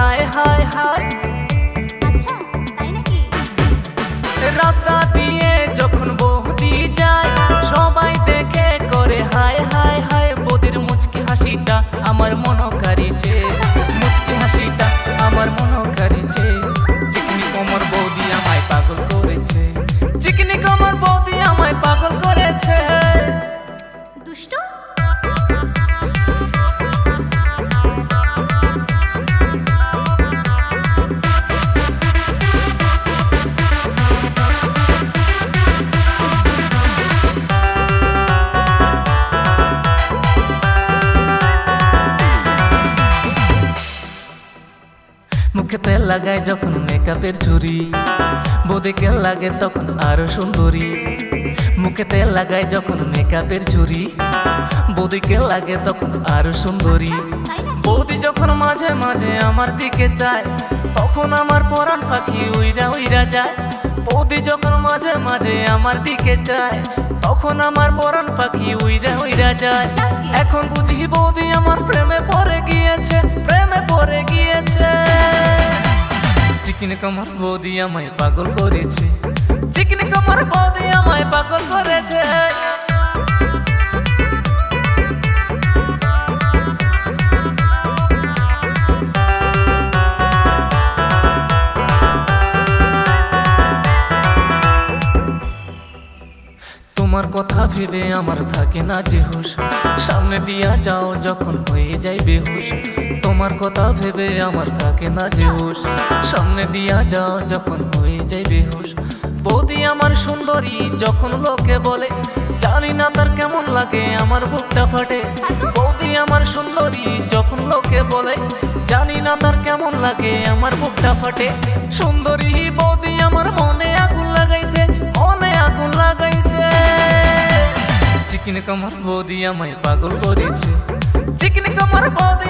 হায় হায় হায়। আচ্ছা তাই নাকি? রাস্তা দিয়ে মুখে লাগায় যখন মেকআপের ঝুরি বৌদিকে লাগে তখন আরও সুন্দরী। মুখে তেল লাগায় যখন মেকআপের ঝুরি বৌদিকে লাগে তখন আরও সুন্দরী। বৌদি যখন মাঝে মাঝে আমার দিকে চায়, তখন আমার পরাণ পাখি উইরা উইরা যায়। বৌদি যখন মাঝে মাঝে আমার দিকে চায়, তখন আমার পরাণ পাখি উইরা উইরা যায়। এখন বুঝি বৌদি আমার প্রেমে পড়ে গিয়েছে, প্রেমে পড়ে গিয়েছে। চিকনি কামার বৌদি আমায় পাগল করেছে। চিকনি কামার বৌদি আমায় পাগল করেছে। তোমার কথা ভেবে আমার থাকে না যে হুশ। সামনে দিয়া যাও যখন হয়ে যায় বেহুশ। তোমার কথা ভেবে আমার থাকে না যে হুশ। সামনে দিয়া যাও যখন হয়ে যায় বেহুশ। বৌদি আমার সুন্দরী যখন লোকে বলে, জানি না তার কেমন লাগে, আমার বুকটা ফাটে। বৌদি আমার সুন্দরী যখন লোকে বলে, জানি না তার কেমন লাগে, আমার বুকটা ফাটে। সুন্দরী বৌদি আমার মনে চিকন কামার বৌদি আমায় পাগল করেছে। চিকেন কামার বৌদি